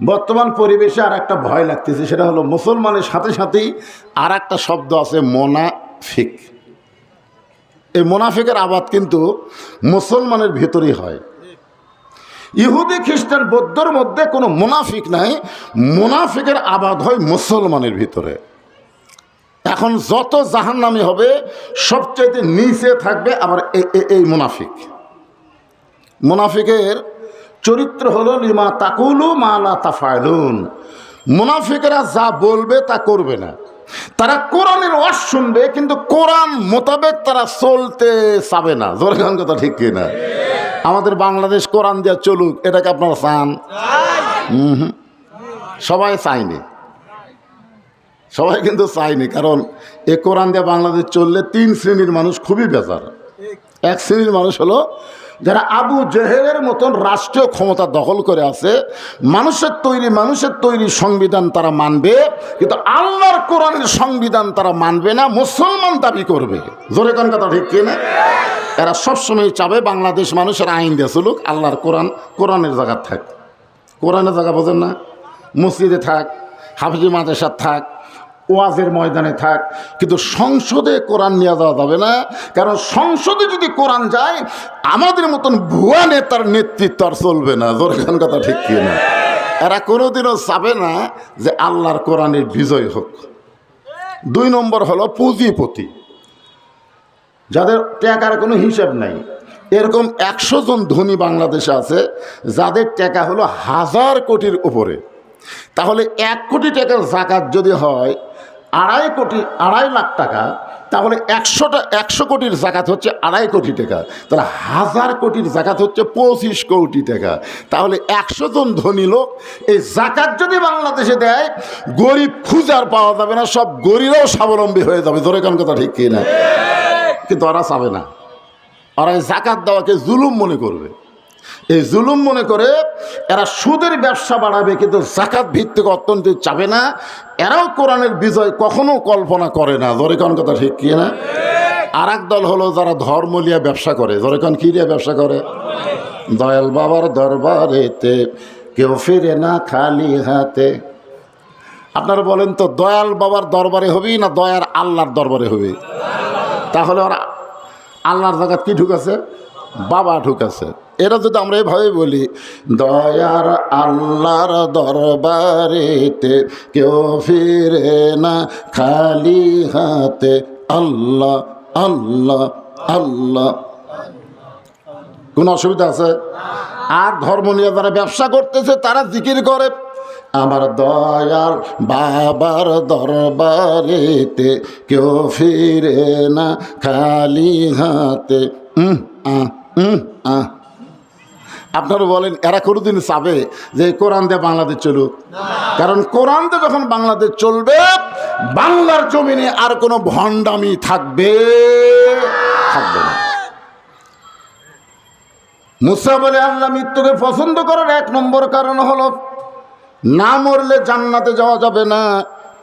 বর্তমান পরিবেশে আর একটা ভয় লাগতেছে, সেটা হলো মুসলমানের সাথে সাথেই আর একটা শব্দ আছে মোনাফিক। এই মোনাফিকের আবাদ কিন্তু মুসলমানের ভিতরেই হয়। ইহুদি, খ্রিস্টান, বৌদ্ধর মধ্যে কোনো মুনাফিক নাই, মুনাফিকের আবাদ হয় মুসলমানের ভিতরে। এখন যত জাহান্নামি হবে, সবচাইতে নিচে থাকবে আবার এই মুনাফিক। মুনাফিকের চরিত্র হলো লিমা তাকুলু মালা তাফায়লুন মুনাফিকেরা যা বলবে তা করবে না। তারা কোরআনের ওয়াজ শুনবে, কিন্তু কোরআন মোতাবেক তারা চলতে চাবে না। জোরে কথা ঠিক কিনা? আমাদের বাংলাদেশ কোরআন দিয়ে চলুক, এটাকে আপনারা চান। সবাই চায়নি সবাই কিন্তু চায়নি কারণ এ কোরআন দিয়ে বাংলাদেশ চললে তিন শ্রেণির মানুষ খুবই বেজার। এক শ্রেণির মানুষ হলো যারা আবু জেহেলের মতন রাষ্ট্রীয় ক্ষমতা দখল করে আছে, মানুষের তৈরি মানুষের তৈরি সংবিধান তারা মানবে, কিন্তু আল্লাহর কোরআনের সংবিধান তারা মানবে না, মুসলমান দাবি করবে। জোরে কোন কথা ঠিক কিনা? এরা সবসময় চাবে বাংলাদেশ মানুষের আইন দিয়ে চলুক, আল্লাহর কোরআন, কোরআনের জায়গা থাক। কোরআনের জায়গা বোঝেন না। মসজিদে থাক, হাফিজি মাদ্রাসার থাক ওয়াজের ময়দানে থাক। কিন্তু সংসদে কোরআন নিয়ে যাওয়া যাবে না। কারণ সংসদে যদি কোরআন যায়, আমাদের মতন ভুয়া নেতার নেতৃত্ব আর চলবে না। জোরখান কথা ঠিক কি না? এরা কোনোদিনও চাবে না যে আল্লাহর কোরআনের বিজয় হোক। দুই নম্বর হলো পুঁজিপতি। যাদের টাকার কোনো হিসাব নাই। এরকম একশো জন ধনী বাংলাদেশে আছে, যাদের টাকা হলো হাজার কোটির উপরে। তাহলে এক কোটি টাকার জাকাত যদি হয় আড়াই কোটি, আড়াই লাখ টাকা, তাহলে একশোটা, একশো কোটির জাকাত হচ্ছে আড়াই কোটি টাকা। তাহলে হাজার কোটির জাকাত হচ্ছে পঁচিশ কোটি টাকা। তাহলে একশো জন ধনী লোক, এই জাকাত যদি বাংলাদেশে দেয়, গরিব খুঁজার পাওয়া যাবে না, সব গরিবরাও স্বাবলম্বী হয়ে যাবে। ধরে কোন কথা ঠিক কিনা? কিন্তু ওরা চাবে না। ওরা এই জাকাত দেওয়াকে জুলুম মনে করবে। এই জুলুম মনে করে এরা সুদের ব্যবসা বাড়াবে, কিন্তু জাকাত ভিত্তিক অর্থনীতি চাবে না। এরাও কোরআনের বিজয় কখনো কল্পনা করে না। জোরে কোন কথা ঠিক কি না? আর দল হলো যারা ধর্ম ধর্মলিয়া ব্যবসা করে। জোরে কোন কি দিয়ে ব্যবসা করে? দয়াল বাবার দরবারেতে কেউ ফিরে না খালি হাতে। আপনারা বলেন তো, দয়াল বাবার দরবারে হবি না দয়ার আল্লাহর দরবারে হবি তাহলে ওরা আল্লাহর জায়গা কি ঢুকাছে? বাবা ঢুকাছে। এটা যদি আমরা এভাবে বলি দয়ার আল্লাহর দরবারেতে কেউ ফিরে না খালি হাতে আল্লাহ আল্লাহ আল্লাহ কোনো অসুবিধা আছে আর ধর্ম নিয়ে যারা ব্যবসা করতেছে তারা জিকির করে আমার দয়াল বাবার দরবারেতে কেউ ফিরে না খালি হাতে আহ, আহ। আপনারা বলেন, এরা কোনোদিন চাবে যে কোরআন দিয়ে বাংলাদেশ চলুক? কারণ কোরআন দিয়ে যখন বাংলাদেশ চলবে, বাংলার জমিনে আর কোনো ভণ্ডামি থাকবে থাকবে না। মুসা বলে, আল্লাহ মৃত্যুকে পছন্দ করার এক নম্বর কারণ হলো, না মরলে জান্নাতে যাওয়া যাবে না।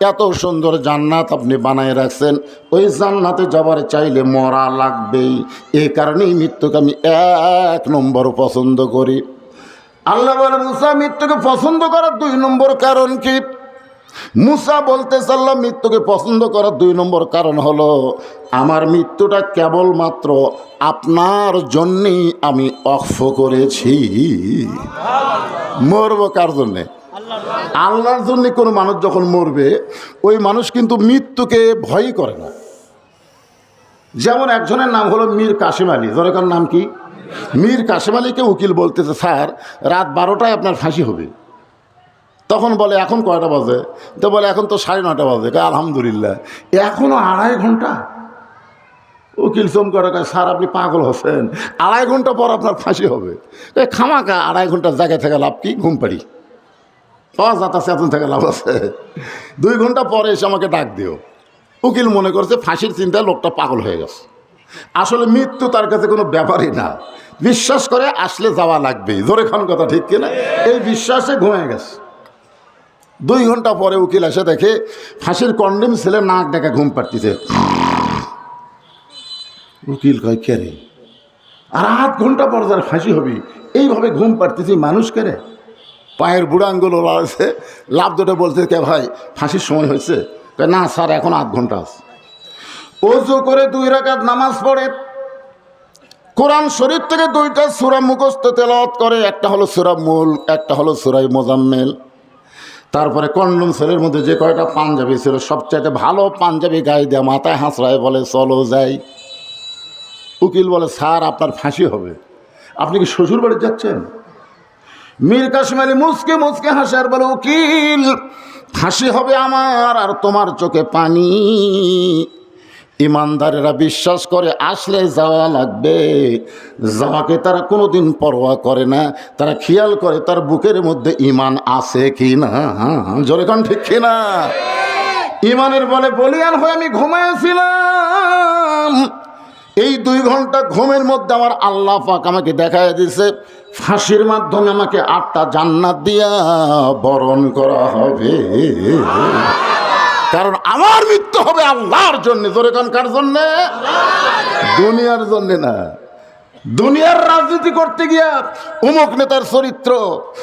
এত সুন্দর জান্নাত আপনি বানায় রাখছেন। ওই জান্নাতে যাবার চাইলে মরা লাগবেই। এই কারণেই মৃত্যুকে আমি এক নম্বর পছন্দ করি। আল্লাহ মুসা, মৃত্যুকে পছন্দ করার দুই নম্বর কারণ কি? মুসা বলতে চাল্লাম মৃত্যুকে পছন্দ করার দুই নম্বর কারণ হলো, আমার মৃত্যুটা কেবলমাত্র আপনার জন্যেই আমি অক্ষ করেছি। মরব কার জন্যে? আল্লাহর জন্য কোনো মানুষ যখন মরবে ওই মানুষ কিন্তু মৃত্যুকে ভয়ই করে না। যেমন একজনের নাম হলো মীর কাশিম আলী। জনকার নাম কি? মীর কাশিম আলীকে উকিল বলতেছে স্যার রাত বারোটায় আপনার ফাঁসি হবে। তখন বলে এখন কয়টা বাজে? তো বলে এখন তো সাড়ে নটা বাজে। আলহামদুলিল্লাহ। এখনও আড়াই ঘণ্টা? উকিল সোম করে কয়, স্যার আপনি পাগল হচ্ছেন। আড়াই ঘণ্টা পর আপনার ফাঁসি হবে। খামাকা আড়াই ঘণ্টার জায়গায় থেকে লাভ কি? ঘুম পাড়ি। পাওয়া যাতাছে এতন থেকে লাভ আছে। দুই ঘণ্টা পরে এসে আমাকে ডাক দিও। উকিল মনে করছে ফাঁসির চিন্তায় লোকটা পাগল হয়ে গেছে। আসলে মৃত্যু তার কাছে কোনো ব্যাপারই না। বিশ্বাস করে আসলে যাওয়া লাগবেই। জোরে খান কথা ঠিক কিনা? এই বিশ্বাসে ঘুমিয়ে গেছে। দুই ঘণ্টা পরে উকিল এসে দেখে ফাঁসির কন্ডেম ছেলে নাক ডেকে ঘুম পাড়তিছে। উকিল কয়, কে রে? আর আধ ঘণ্টা পর যার ফাঁসি হবি, এইভাবে ঘুম পাড়তেছি মানুষ কে রে? পায়ের বুড়াঙ্গুলো আছে লাভ দুটো বলছে, কে ভাই, ফাঁসির সময় হয়েছে? না স্যার, এখন আধ ঘণ্টা আছে। অজু করে দুই রাকাত নামাজ পড়ে। কোরআন শরীফ থেকে দুইটা সুরা মুখস্থ তেলাওয়াত করে। একটা হলো সুরা মূল, একটা হলো সুরাই মোজাম্মেল। তারপরে কন্ডম সেলের মধ্যে যে কয়টা পাঞ্জাবি ছিল, সবচাইতে ভালো পাঞ্জাবি গায়ে দেওয়া মাথায় হাঁসড়ায় বলে, চলো যাই। উকিল বলে, স্যার, আপনার ফাঁসি হবে। আপনি কি শ্বশুর বাড়ি যাচ্ছেন? মীর কাশ্মীরি মুসকে মুসকে হাসে আর বলে, উকিল, হাসি হবে আমার আর তোমার চোখে পানি। ইমানদারেরা বিশ্বাস করে, আসলে যাওয়া লাগবে। যাওয়াকে তারা কোনোদিন পরোয়া করে না। তারা খেয়াল করে, তার বুকের মধ্যে ইমান আছে কি না? জোরে কান ঠিক কি না? ইমানের বলে, বলিয়ান হয়ে আমি ঘুমাইছিলাম এই দুই ঘণ্টা ঘুমের মধ্যে আমার আল্লাহ পাক আমাকে দেখায় দিছে। ফাঁসির মাধ্যমে আমাকে আটটা জান্নাত দিয়া বরণ করা হবে। কারণ আমার মৃত্যু হবে আল্লাহর জন্য। জোরে কার জন্যে? দুনিয়ার জন্যে না। দুনিয়ার রাজনীতি করতে গিয়া উমুক নেতার চরিত্র,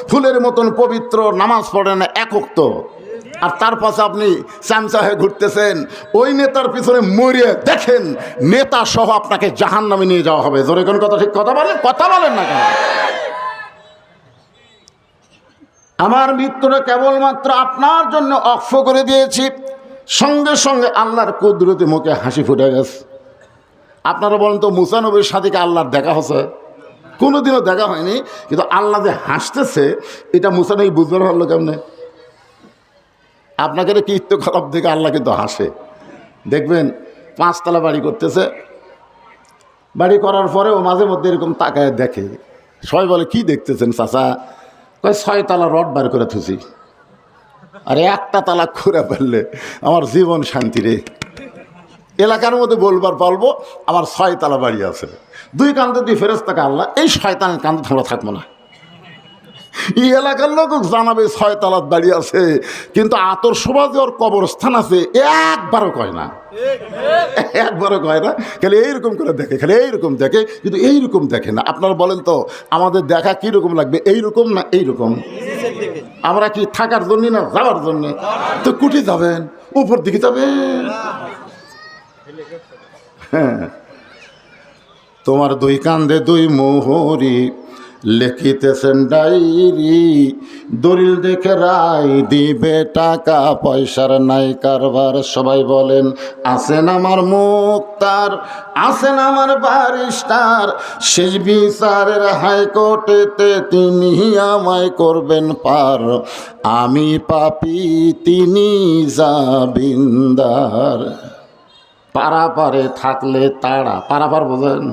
ফুলের মতন পবিত্র, নামাজ পড়ে না একক তো আর তার পাশে আপনি হয়ে ঘুরতেছেন, ওই নেতার পিছনে মরিয়ে দেখেন, নেতা সহ আপনাকে জাহান নামে নিয়ে যাওয়া হবে। জোরে কথা ঠিক, কথা বলেন? কথা বলেন না কেন? আমার মৃত্যুটা কেবলমাত্র আপনার জন্য অক্ষ করে দিয়েছি। সঙ্গে সঙ্গে আল্লাহর কুদরতি মুখে হাসি ফুটে গেছে। আপনারা বলেন তো মুসানবীর সাথে আল্লাহর দেখা হচ্ছে কোনোদিনও দেখা হয়নি, কিন্তু আল্লাহ যে হাসতেছে, এটা মুসানবী বুঝতে পারল কেমনে? আপনাকে কীর্ত খারাপ দেখে আল্লাহ কিন্তু হাসে। দেখবেন, পাঁচতলা বাড়ি করতেছে। বাড়ি করার পরেও মাঝে মধ্যে এরকম তাকায় দেখে। সবাই বলে, কি দেখতেছেন চাচা? কয়, ছয় তালা রড বার করে থুসি আরে একটা তালা খুঁড়ে ফেললে আমার জীবন শান্তি রে। এলাকার মধ্যে বলবার পারব, আমার ছয় তালা বাড়ি আছে। দুই কান্ত দুই ফেরস্তাকে আল্লাহ, এই শয়তানের কান্দে আমরা থাকব না। এই এলাকার লোক জানাবে ছয় তালাত বাড়ি আছে, কিন্তু আতর ওর কবরস্থান আছে, একবারও কয় না। একবারও কয় না, খালি এইরকম করে দেখে, খালি এইরকম দেখে, কিন্তু এইরকম দেখে না। আপনারা বলেন তো, আমাদের দেখা কীরকম লাগবে? এইরকম না এইরকম? আমরা কি থাকার জন্য না যাওয়ার জন্য? তো কুটি যাবেন, উপর দিকে যাবেন। হ্যাঁ। তোমার দুই কান্দে দুই মোহরি লিখিতেছেন ডাইরি দলিল দেখে রায় দিবে টাকা, পয়সার নাই কারবার। সবাই বলেন আছেন আমার মুক্তার আছেন আমার বারিস্টার শেষ বিচারের হাইকোর্টেতে তিনি আমায় করবেন পার। আমি পাপি, তিনি জাবিন্দার পারাপারে থাকলে তারা পারাপার বোঝেন?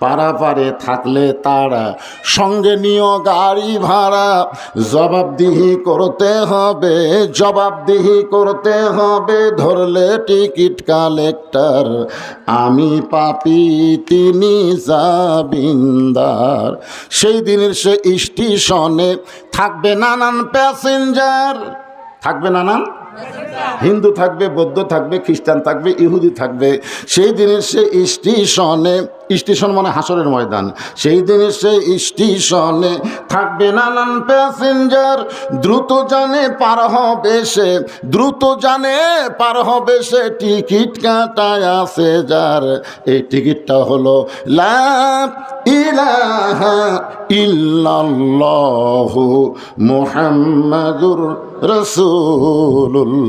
পারাপারে থাকলে তারা সঙ্গে নিও গাড়ি ভাড়া, জবাবদিহি করতে হবে, জবাবদিহি করতে হবে, ধরলে টিকিট কালেক্টর, আমি পাপি, তিনি জাবিন্দার সেই দিনের সে স্টেশনে থাকবে নানান প্যাসেঞ্জার। থাকবে নানান? হিন্দু থাকবে বৌদ্ধ থাকবে খ্রিস্টান থাকবে ইহুদি থাকবে। সেই দিনের সে স্টেশনে স্টেশন মানে হাসরের ময়দান। সেই দিনে সেই স্টেশনে থাকবে নানান প্যাসেঞ্জার। দ্রুত জানে পার হবে সে, দ্রুত জানে পার হবে সে। টিকিট কাটায় আছে যার। এই টিকিটটা হলো লাভ ইলাহা মুহাম্মাদুর রসুল্লাহ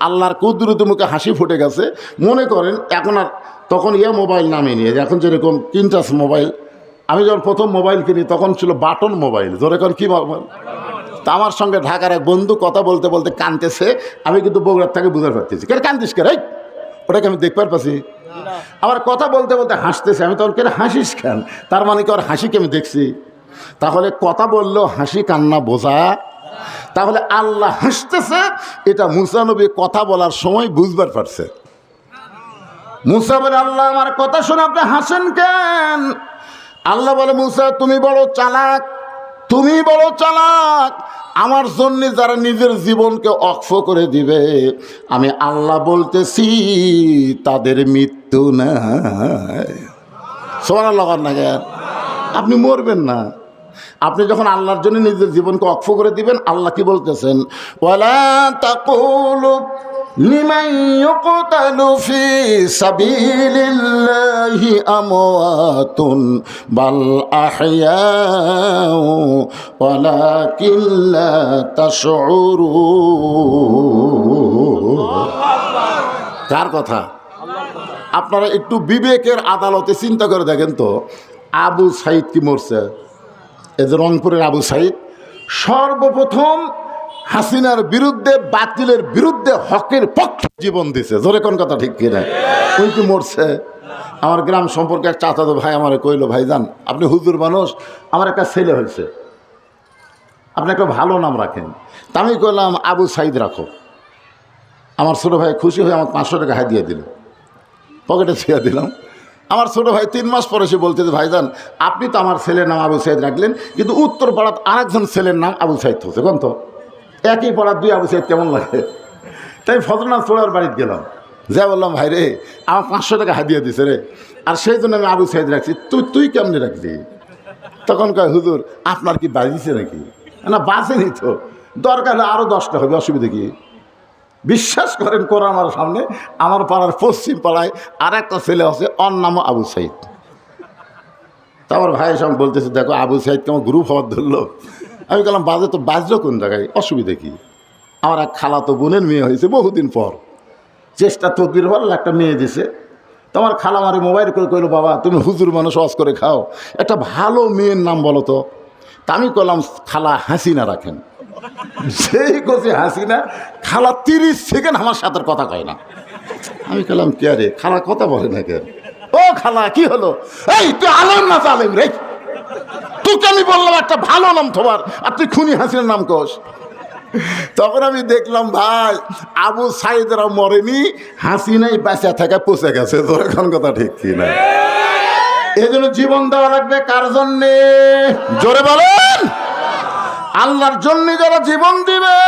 আল্লাহর কুদরত মুখে হাসি ফুটে গেছে। মনে করেন এখন আর তখন ইয়ে মোবাইল নামে নিয়ে এখন যেরকম তিনটাস মোবাইল, আমি যখন প্রথম মোবাইল কিনি তখন ছিল বাটন মোবাইল। ধরে কর কী মোবাইল তা আমার সঙ্গে ঢাকার এক বন্ধু কথা বলতে বলতে কানতেছে, আমি কিন্তু বগুড়ার থেকে বুঝতে পারতেছি কে কান্দিস কে রে? ওটাকে আমি দেখবার পাচ্ছি। আবার কথা বলতে বলতে হাসতেছে, আমি তখন কেন হাসিস কেন? তার মানে কি ওর হাসিকে আমি দেখছি। তাহলে কথা বললেও হাসি কান্না বোঝা। তাহলে আল্লাহ হাসতেছে, এটা মুসানবী কথা বলার সময় বুঝবার পারছে। মুসা বলে, আল্লাহ, আমার কথা শুনে আপনি হাসেন কেন? আল্লাহ বলে, মুসা, তুমি বড় চালাক, তুমি বড় চালাক। আমার জন্য যারা নিজের জীবনকে অক্ষ করে দিবে, আমি আল্লাহ বলতেছি, তাদের মৃত্যু না আপনি মরবেন না। আপনি যখন আল্লাহর জন্য নিজের জীবনকে অক্ষ করে দিবেন, আল্লাহ কি বলতেছেন? লিমান ইউকতালু ফি সাবিলিল্লাহি আমওয়াতুন, বাল আহইয়াউ ওয়ালাকিন লা তাশউরুন কার কথা? আপনারা একটু বিবেকের আদালতে চিন্তা করে দেখেন তো। আবু সাইদ কি মরছে? এই রংপুরের আবু সাইদ, সর্বপ্রথম হাসিনার বিরুদ্ধে, বাতিলের বিরুদ্ধে হকের পক্ষে জীবন দিছে। জোরে কোন কথা ঠিক কিনা? ওই কি মরছে। আমার গ্রাম সম্পর্কে এক চাচাতো ভাই আমার কইলো, ভাইজান, আপনি হুজুর মানুষ, আমার একটা ছেলে হয়েছে। আপনি একটা ভালো নাম রাখেন। তা আমি কইলাম, আবু সাইদ রাখো। আমার ছোটো ভাই খুশি হয়ে আমাকে পাঁচশো টাকা হাই দিয়ে দিল। পকেটে ছেড়ে দিলাম। আমার ছোটো ভাই তিন মাস পরে সে বলতে যে, ভাইজান, আপনি তো আমার ছেলের নাম আবু সাইদ রাখলেন, কিন্তু উত্তর পাড়াত আরেকজন ছেলের নাম আবু সাইদ হচ্ছে কোন তো? একই পড়ার দুই আবু সাইদ কেমন লাগে? তাই ফজরনাথ ছোড়ার বাড়িতে গেলাম। যা বললাম, ভাই রে, আমার পাঁচশো টাকা হাদিয়ে দিছে রে। আর সেই জন্য আমি আবু সাইদ রাখছি। তুই তুই কেমনি রাখলি তখন কয়, হুজুর, আপনার কি বাজিছে নাকি? না বাজেনি তো। দরকার হলে আরও দশটা হবে, অসুবিধা কি? বিশ্বাস করেন, কোরআন আমার সামনে, আমার পাড়ার পশ্চিম পাড়ায় আর একটা ছেলে আছে অর নামও আবু সাইদ। তারপর ভাই সব বলতেছে, দেখো, আবু সাইদ কেমন গ্রুপ হওয়ার ধরলো। আমি বললাম, বাজে তো বাজলো কোন জায়গায়? অসুবিধা কি? আমার এক খালা তো বোনের মেয়ে হয়েছে বহুদিন পর। চেষ্টা তদবির হল, একটা মেয়ে দিছে। তোমার খালা মারে মোবাইল করে কইলো, বাবা, তুমি হুজুর মানুষ, ওয়াজ করে খাও। একটা ভালো মেয়ের নাম বলো তো। তা আমি কইলাম, খালা হাসিনা রাখেন। সেই কছে হাসিনা, খালা তিরিশ সেকেন্ড আমার সাথে কথা কয় না। আমি কইলাম, কে রে? খালা কথা বলে না কে ও খালা, কি হলো? এই, তুই আলম না আলেম রে? তোকে আমি বললাম একটা ভালো নাম তোমার, আর তুই খুনি হাসিনার নাম কোস। তখন আমি দেখলাম, ভাই, আবু সাইদরা মরেনি, হাসিনাই বাঁচা থাকা পচে গেছে, তোর এখন কথা ঠিক কি না এই জন্য জীবন দেওয়া লাগবে কার জন্যে? জোরে বলেন। আল্লাহর জন্য যারা জীবন দিবে,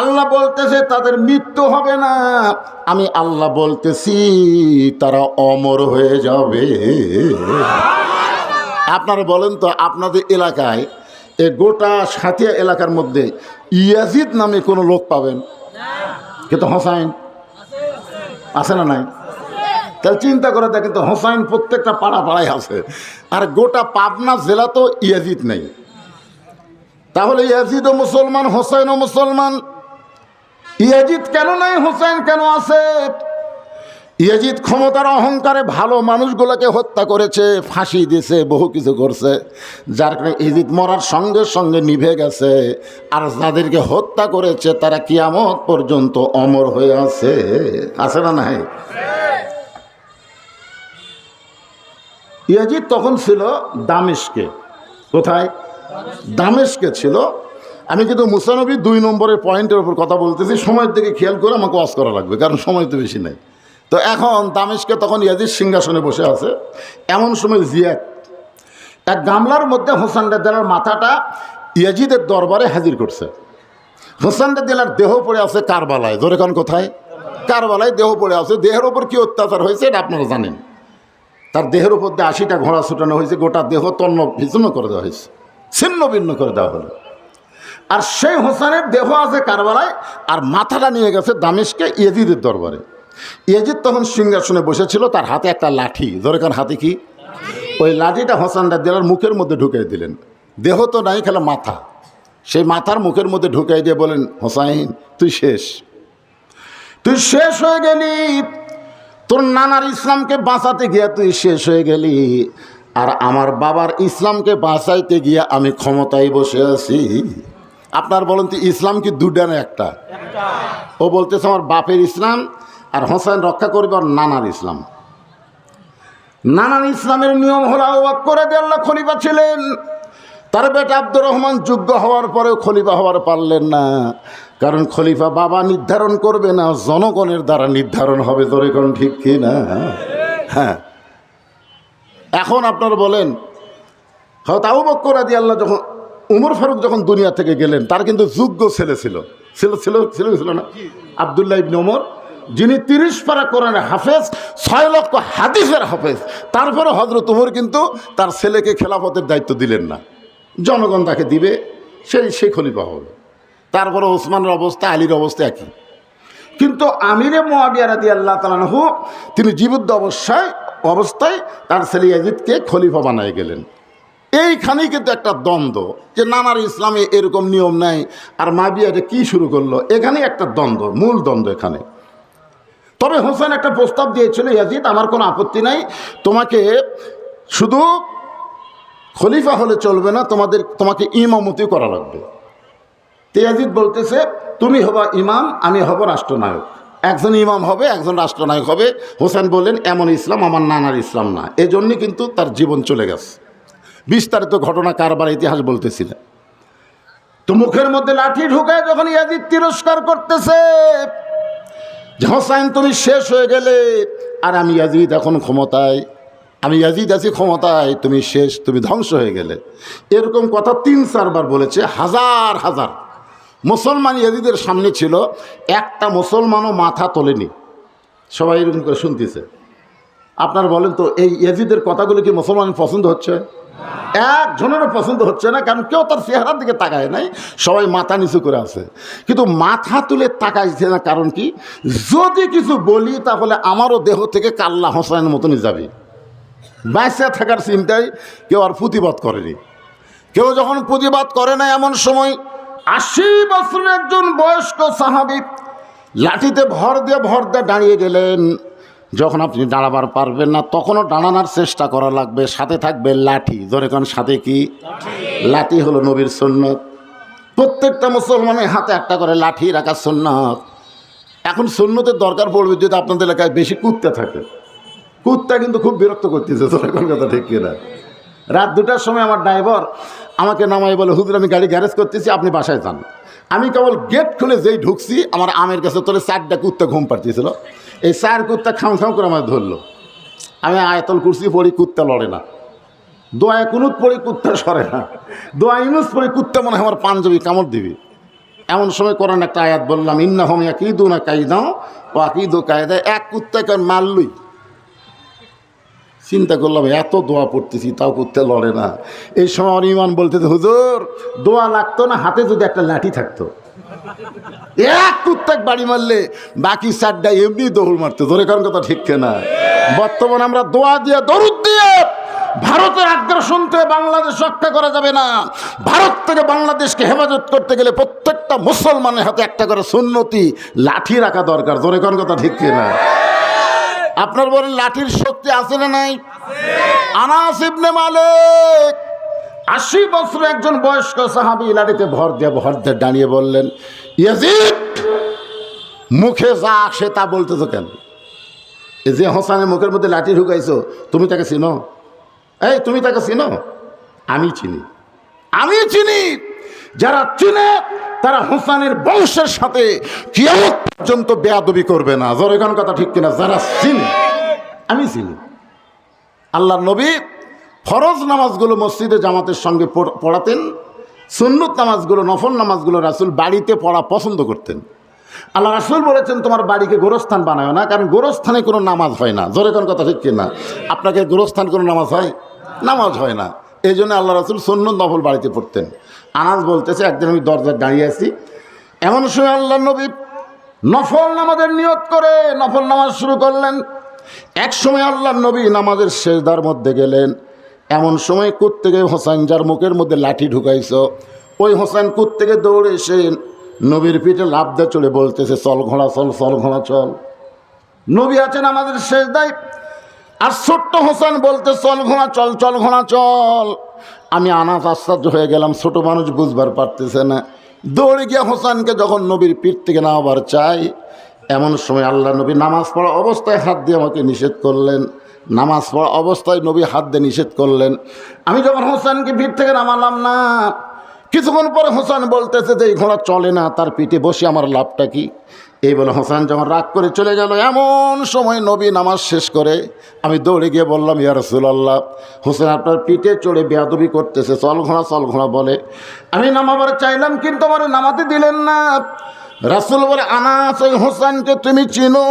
আল্লাহ বলতেছে, তাদের মৃত্যু হবে না। আমি আল্লাহ বলতেছি, তারা অমর হয়ে যাবে। আপনারা বলেন তো আপনাদের এলাকায় এ গোটা সাথিয়া এলাকার মধ্যে ইয়াজিদ নামে কোনো লোক পাবেন? কিন্তু হোসাইন? আছে না নাই? তাহলে চিন্তা করে দেখেন তো হোসাইন প্রত্যেকটা পাড়া পাড়ায় আছে। আর গোটা পাবনা জেলা তো ইয়াজিদ নেই। তাহলে ইয়াজিদও মুসলমান হোসাইনও মুসলমান। ইয়াজিদ কেন নাই হোসাইন কেন আছে? ইয়াজিদ ক্ষমতার অহংকারে ভালো মানুষগুলোকে হত্যা করেছে, ফাঁসি দিয়েছে, বহু কিছু করছে। যার কারণে ইজিদ মরার সঙ্গে সঙ্গে নিভে গেছে। আর যাদেরকে হত্যা করেছে, তারা কিয়ামত পর্যন্ত অমর হয়ে আছে। আছে না নাই? ইয়াজিদ তখন ছিল দামেশকে। কোথায়? দামেশকে ছিল। আমি কিন্তু মুসানবী দুই নম্বরের পয়েন্টের উপর কথা বলতেছি, সময়ের দিকে খেয়াল করে আমাকে ওয়াজ করা লাগবে, কারণ সময় তো বেশি নেই। তো এখন দামেশকে তখন ইয়াজিদ সিংহাসনে বসে আছে। এমন সময় জিয়াদ, এক গামলার মধ্যে হোসেন রাদ্দালার মাথাটা ইয়াজিদের দরবারে হাজির করছে। হোসেন রাদ্দালার দেহ পড়ে আছে কারবালায়। ধরে কোন কোথায়? কারবালায় দেহ পড়ে আছে। দেহের ওপর কি অত্যাচার হয়েছে এটা আপনারা জানেন। তার দেহের উপর দিয়ে আশিটা ঘোড়া ছুটানো হয়েছে, গোটা দেহ তন্ন ভিন্ন করে দেওয়া হয়েছে। ছিন্ন ভিন্ন করে দেওয়া হলো। আর সেই হোসেনের দেহ আছে কারবালায়, আর মাথাটা নিয়ে গেছে দামেশকে ইয়েজিদের দরবারে। ইয়েজিদ তখন সিংহাসনে বসেছিল, তার হাতে একটা লাঠি। ধরে কারণ হাতে কি? ওই লাঠিটা হোসেনটা দিলার মুখের মধ্যে ঢুকিয়ে দিলেন। দেহ তো নাই, খেলে মাথা। সেই মাথার মুখের মধ্যে ঢুকিয়ে দিয়ে বলেন, হোসাইন, তুই শেষ। তুই শেষ হয়ে গেলি। তোর নানার ইসলামকে বাঁচাতে গিয়া তুই শেষ হয়ে গেলি। আর আমার বাবার ইসলামকে বাঁচাইতে গিয়া আমি ক্ষমতায় বসে আছি। আপনার বলেন তো, ইসলাম কি দুটা না একটা? ও বলতেছে, আমার বাপের ইসলাম হোসেন রক্ষা করবে আর নানার ইসলাম। নানান ইসলামের নিয়ম হলো অবাক করে দেল্লা খলিফা ছিলেন। তার বেটা আব্দুর রহমান যোগ্য হওয়ার পরেও খলিফা হওয়ার পারলেন না। কারণ খলিফা বাবা নির্ধারণ করবে না, জনগণের দ্বারা নির্ধারণ হবে কোন ঠিক কি না? হ্যাঁ। এখন আপনারা বলেন হয়তো আবু বক্কর আদি আল্লাহ যখন, উমর ফারুক যখন দুনিয়া থেকে গেলেন, তার কিন্তু যোগ্য ছেলে ছিল। ছিল ছিল ছিল ছিল না? আবদুল্লাহ ইবনে ওমর। যিনি তিরিশ পারা কোরআনের হাফেজ, ছয় লক্ষ হাদিসের হাফেজ। তারপরে হজরত উমর কিন্তু তার ছেলেকে খেলাফতের দায়িত্ব দিলেন না। জনগণ তাকে দিবে, সেই সেই খলিফা হবে। তারপরে ওসমানের অবস্থা, আলীর অবস্থা একই। কিন্তু আমিরে মোয়াবিয়া রাদি আল্লাহ তালানহু তিনি জীবিত অবস্থায় অবস্থায় তার ছেলে ইয়াজিদকে খলিফা বানায় গেলেন। এইখানেই কিন্তু একটা দ্বন্দ্ব যে নানার ইসলামে এরকম নিয়ম নাই, আর মাবিয়াটা কি শুরু করল? এখানেই একটা দ্বন্দ্ব, মূল দ্বন্দ্ব এখানে। তবে হোসেন একটা প্রস্তাব দিয়েছিল, ইয়াজিদ, আমার কোনো আপত্তি নাই। তোমাকে শুধু খলিফা হলে চলবে না, তোমাদের, তোমাকে ইমামতি করা লাগবে। তেয়াজিদ বলতেছে, তুমি হবা ইমাম, আমি হব রাষ্ট্রনায়ক। একজন ইমাম হবে, একজন রাষ্ট্রনায়ক হবে। হোসেন বললেন, এমন ইসলাম আমার নানার ইসলাম না। এই জন্যই কিন্তু তার জীবন চলে গেছে। বিস্তারিত ঘটনা কারবার ইতিহাস বলতেছিলেন তো মুখের মধ্যে লাঠি ঢুকায় যখন ইয়াজিদ তিরস্কার করতেছে হোসাইন তুমি শেষ হয়ে গেলে, আর আমি ইয়াজিদ এখন ক্ষমতায়, আমি ইয়াজিদ আছি ক্ষমতায়, তুমি শেষ, তুমি ধ্বংস হয়ে গেলে। এরকম কথা তিন চারবার বলেছে, হাজার হাজার। মুসলমান ইয়াজিদের সামনে ছিল, একটা মুসলমানও মাথা তোলেনি। সবাই এরকম করে শুনতেছে। আপনার বলেন তো, এই ইয়াজিদের কথাগুলো কি মুসলমান পছন্দ হচ্ছে? একজনেরও পছন্দ হচ্ছে না, কারণ কেউ তার চেহারার দিকে তাকায় নাই, সবাই মাথা নিচু করে আছে। কিন্তু মাথা তুলে তাকাইছে না কারণ কি? যদি কিছু বলি, তাহলে আমারও দেহ থেকে কাল্লা হোসাইনের মতনই যাবে। বাইসে থাকার চিন্তায় কেউ আর প্রতিবাদ করেনি। কেউ যখন প্রতিবাদ করে না এমন সময়, আশি বছরের একজন বয়স্ক সাহাবি লাঠিতে ভর দিয়ে ভর দিয়ে দাঁড়িয়ে গেলেন। যখন আপনি দাঁড়াবার পারবেন না, তখনও দাঁড়ানোর চেষ্টা করা লাগবে। সাথে থাকবে লাঠি। ধরে কারণ সাথে কি? লাঠি হলো নবীর সন্ন্যত প্রত্যেকটা মুসলমানের হাতে একটা করে লাঠি রাখা সন্ন্যত এখন সন্ন্যতের দরকার পড়বে যদি আপনাদের এলাকায় বেশি কুত্তে থাকে। কুত্তা কিন্তু খুব বিরক্ত করতেছে, তোর এখন কথা ঠিক কিনা? রাত দুটার সময় আমার ড্রাইভার আমাকে নামাই বলে, হুজুর, আমি গাড়ি গ্যারেজ করতেছি, আপনি বাসায় যান। আমি কেবল গেট খুলে যেই ঢুকছি, আমার আমের কাছে তোলে চারটা কুত্তা ঘুম পাড়তেছিল। এই চার কুত্তা খাম খাম করে আমার ধরলো। আমি আয়তল কুর্সি পড়ি, কুত্তা লড়ে না। দোয়া কুনুত পড়ি, কুত্তা সরে না। দোয়া ইনুস পড়ি, কুত্তা মনে হয় আমার পাঞ্জাবি কামড় দিবি। এমন সময় কোরআন একটা আয়াত বললাম ইন্না হোম একই দু না কাইদাও ও একই দু কায়দা এক কুত্তাকে মারলুই? চিন্তা করলাম, এত দোয়া পড়তেছি, তাও করতে লড়ে না। এই সময় আমার ইমান বলতেছে, হুজুর, দোয়া লাগতো না, হাতে যদি একটা লাঠি থাকতো। এক কুত্তাক বাড়ি মারলে বাকি চারটা এমনি দৌড় মারতে। ধরে কারণ কথা ঠিক না? বর্তমানে আমরা দোয়া দিয়ে, দরুদ দিয়ে ভারতের আগ্রাসন থেকে বাংলাদেশ রক্ষা করা যাবে না। ভারত থেকে বাংলাদেশকে হেফাজত করতে গেলে প্রত্যেকটা মুসলমানের হাতে একটা করে সুন্নতি লাঠি রাখা দরকার। ধরে কারণ কথা ঠিক না? আপনার বলেন লাঠির শক্তি আছে না নাই? আনাস ইবনে মালিক। আশি বছর একজন বয়স্ক সাহাবি লাঠিতে ভর দিয়ে ভর দিয়ে দাঁড়িয়ে বললেন, ইয়াজিদ, মুখে যা আসে তা বলতেছো কেন? এই যে হোসানের মুখের মধ্যে লাঠি ঢুকাইছো, তুমি তাকে চিনো? এই, তুমি তাকে চিনো? আমি চিনি। আমি চিনি। যারা চিনে, তারা হোসানের বংশের সাথে কিয়ামত পর্যন্ত বেয়াদবি করবে না। জোরেগান কথা ঠিক কিনা? যারা চিনি, আমি চিনি। আল্লাহ নবী ফরজ নামাজগুলো মসজিদে জামাতের সঙ্গে পড়- পড়াতেন, সুন্নত নামাজগুলো, নফল নামাজগুলো রাসুল বাড়িতে পড়া পছন্দ করতেন। আল্লাহ রাসুল বলেছেন, তোমার বাড়িকে গোরস্থান বানায় না, কারণ গোরস্থানে কোনো নামাজ হয় না। জোরে কোন কথা ঠিক না আপনাকে গোরস্থান কোনো নামাজ হয়? নামাজ হয় না। এই জন্য আল্লাহ রাসুল সন্ন্যত নফল বাড়িতে পড়তেন। আনাজ বলতেছে, একদিন আমি দরজায় দাঁড়িয়ে আছি। এমন সময় আল্লাহ নবী নফল নামাজের নিয়ত করে নফল নামাজ শুরু করলেন। এক সময় আল্লাহ নবী নামাজের শেষদার মধ্যে গেলেন। এমন সময় কুত্তেকে হোসেন যার মুখের মধ্যে লাঠি ঢুকাইছ, ওই হোসাইন কুত্তেকে দৌড়ে এসে নবীর পিঠে লাভ দিয়ে চলে বলতেছে, চল ঘোড়া, চল চল ঘোড়া, চল। নবী আছেন আমাদের শেষ দায় আর ছোট্ট হোসেন বলতে, চল ঘোড়া, চল চল ঘোড়া, চল। আমি আনাজ আশ্চর্য হয়ে গেলাম, ছোট মানুষ বুঝবার পারতেছে না। দৌড়ে গিয়ে হোসেনকে যখন নবীর পিঠ থেকে নামাবার চাই, এমন সময় আল্লাহ নবী নামাজ পড়া অবস্থায় হাত দিয়ে আমাকে নিষেধ করলেন। নামাজ পড়া অবস্থায় নবী হাত দিয়ে নিষেধ করলেন। আমি যখন হোসেনকে পিঠ থেকে নামালাম না, কিছুক্ষণ পরে হোসেন বলতেছে যে, এই ঘোড়া চলে না, তার পিঠে বসে আমার লাভটা কি? এই বলে হোসেন যখন রাগ করে চলে গেল, এমন সময় নবী নামাজ শেষ করে আমি দৌড়ে গিয়ে বললাম, ইয়া রসুলাল্লাহ, হোসেন আপনার পিঠে চড়ে বেয়াদবি করতেছে, চল ঘোড়া চল ঘোড়া বলে। আমি নামাবার চাইলাম, কিন্তু আমার নামাতে দিলেন না। রাসুল বলে, আনাস ওই হোসেনকে তুমি চিনো?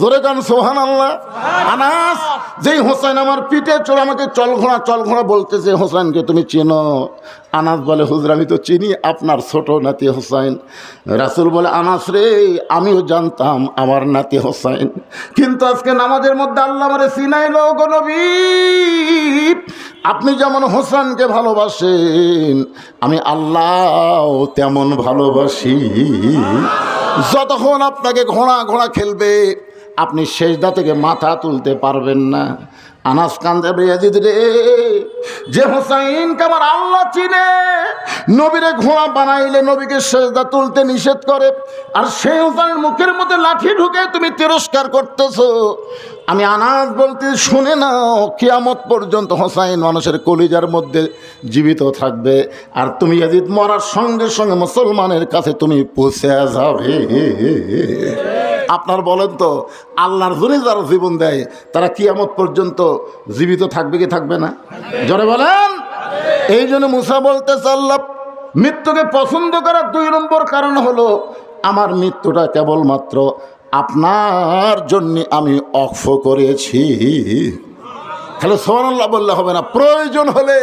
জোরে গান সোহান আল্লাহ আনাস, যেই হোসেন আমার পিঠে চলে আমাকে চল ঘোড়া চল ঘোড়া বলতেছে হোসেনকে তুমি চিনো? আনাস বলে, হুজুর, আমি তো চিনি আপনার ছোট নাতি হোসেন। রাসুল বলে, আনাস রে, আমিও জানতাম আমার নাতি হোসেন। কিন্তু আজকে নামাজের মধ্যে আল্লাহ আমারে সিনাইল গো নবী। আপনি যেমন হোসেনকে ভালোবাসেন, আমি আল্লাহ তেমন ভালোবাসি। যতক্ষণ আপনাকে ঘোড়া ঘোড়া খেলবে, আপনি শেষদা থেকে মাথা তুলতে পারবেন না। আনাস কান্দে বেয়াজিদ রে, যে হোসাইনকে আমার আল্লাহ চিনে, নবীরে ঘোড়া বানাইলে নবীকে সেজদা তুলতে নিষেধ করে, আর সেই হোসাইন মুখের মধ্যে লাঠি ঢুকে তুমি তিরস্কার করতেছো। আমি আনাজ বলতে শুনে নাও, কিয়ামত পর্যন্ত হোসাইন মানুষের কলিজার মধ্যে জীবিত থাকবে। আর তুমি ইয়াজিদ মরার সঙ্গে সঙ্গে মুসলমানের কাছে তুমি পৌঁছে যাবে। আপনার বলেন তো, আল্লাহর জন্য যারা জীবন দেয়, তারা কিয়ামত পর্যন্ত জীবিত থাকবে কি থাকবে না? জোরে বলেন। এই জন্য মুসা বলতে চাল্লাম মৃত্যুকে পছন্দ করার দুই নম্বর কারণ হলো, আমার মৃত্যুটা কেবলমাত্র আপনার জন্য আমি অক্ষ করেছি। তাহলে সোহানাল্লাহ বললে হবে না। প্রয়োজন হলে